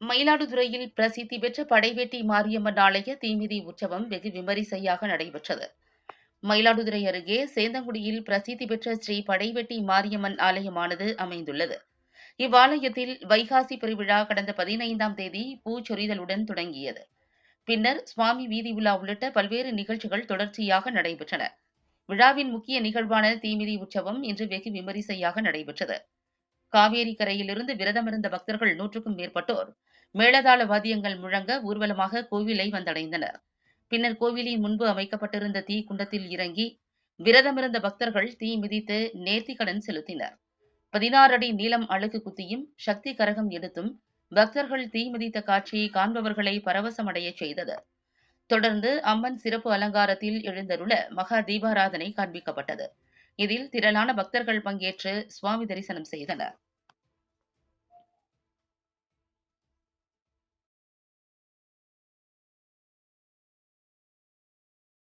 மயிலாடுதுறையில் பிரசித்தி பெற்ற படைவேட்டி மாரியம்மன் ஆலய தீமிதி உற்சவம் வெகு விமரிசையாக நடைபெற்றது. மயிலாடுதுறை அருகே சேந்தங்குடியில் பிரசித்தி பெற்ற ஸ்ரீ படைவெட்டி மாரியம்மன் ஆலயமானது அமைந்துள்ளது. இவ்வாலயத்தில் வைகாசி பெருவிழா கடந்த பதினைந்தாம் தேதி பூச்சொரிதலுடன் தொடங்கியது. பின்னர் சுவாமி வீதி உலா உள்ளிட்ட பல்வேறு நிகழ்ச்சிகள் தொடர்ச்சியாக நடைபெற்றன. விழாவின் முக்கிய நிகழ்வான தீமிதி உற்சவம் இன்று வெகு விமரிசையாக நடைபெற்றது. காவேரி கரையிலிருந்து விரதமிருந்த பக்தர்கள் நூற்றுக்கும் மேற்பட்டோர் மேளதாள வாத்தியங்கள் முழங்க ஊர்வலமாக கோவிலை வந்தடைந்தனர். பின்னர் கோவிலின் முன்பு அமைக்கப்பட்டிருந்த தீ குண்டத்தில் இறங்கி விரதமிருந்த பக்தர்கள் தீ மிதித்து நேர்த்திக்கடன் செலுத்தினர். பதினாறு அடி நீளம் அழகு குத்தியும் சக்தி கரகம் எடுத்தும் பக்தர்கள் தீ மிதித்த காட்சி காண்பவர்களை பரவசமடைய செய்தது. தொடர்ந்து அம்மன் சிறப்பு அலங்காரத்தில் எழுந்தருள மகா தீபாராதனை காண்பிக்கப்பட்டது. இதில் திரளான பக்தர்கள் பங்கேற்று சுவாமி தரிசனம் செய்தனர்.